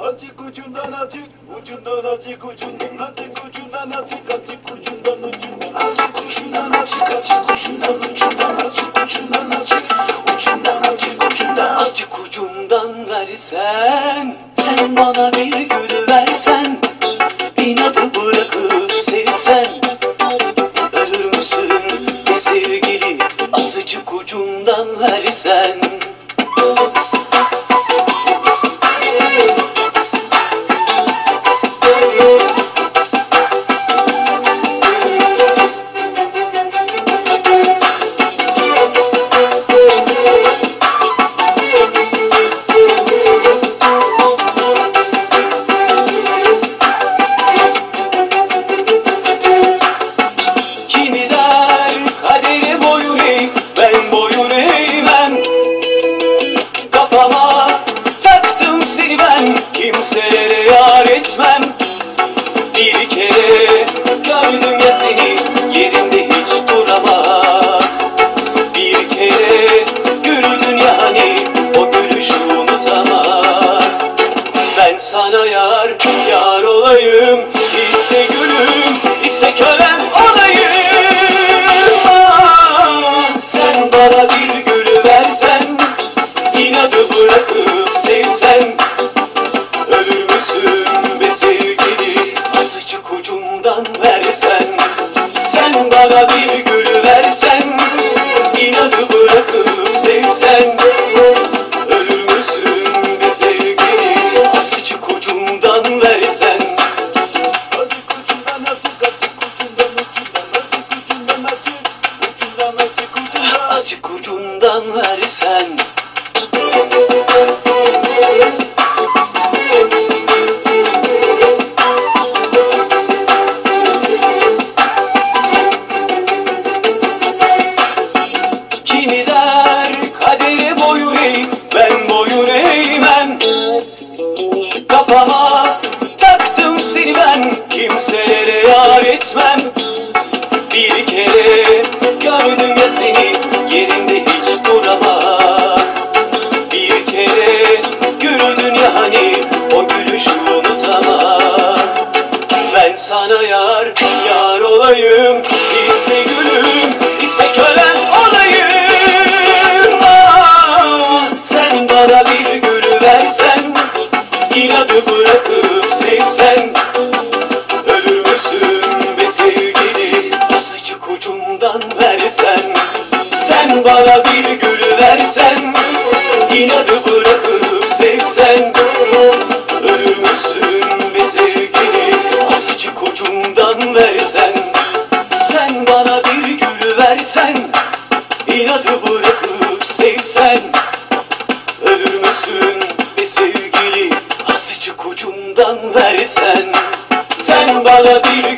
Azıcık ucundan azıcık, ucundan azıcık ucundan azıcık ucundan azıcık azıcık ucundan ucundan azıcık ucundan azıcık azıcık ucundan ucundan azıcık ucundan azıcık ucundan azıcık ucundan Azıcık ucundan versen Sen bana bir gül versen İnadı bırakıp sevsen Ölür müsün be sevgili? Azıcık ucundan versen Kimselere yar etmem. Bir kere gördüm ya seni Yerinde hiç duramam. Bir kere güldün ya hani O gülüşü unutamam. Ben sana yar, yar olayım Ucundan versen Sen bana bir gül versen inadı bırakıp sevsen. Ölür müsün be sevgili Azıcık ucundan versen. Azıcık ucundan azıcık azıcık ucundan ucundan azıcık ucundan azıcık ucundan azıcık ucundan Azıcık ucundan versen sana yar, yar olayım. İste gülüm, iste kölem olayım. Ah, Sen bana bir gül versen inadı bırakıp sevsen. Ölür müsün be sevgili Azıcık ucundan versen? Sen bana bir gül versen inadı inadı bırakıp sevsen Ölür müsün be sevgili? Azıcık ucundan versen Sen bana versen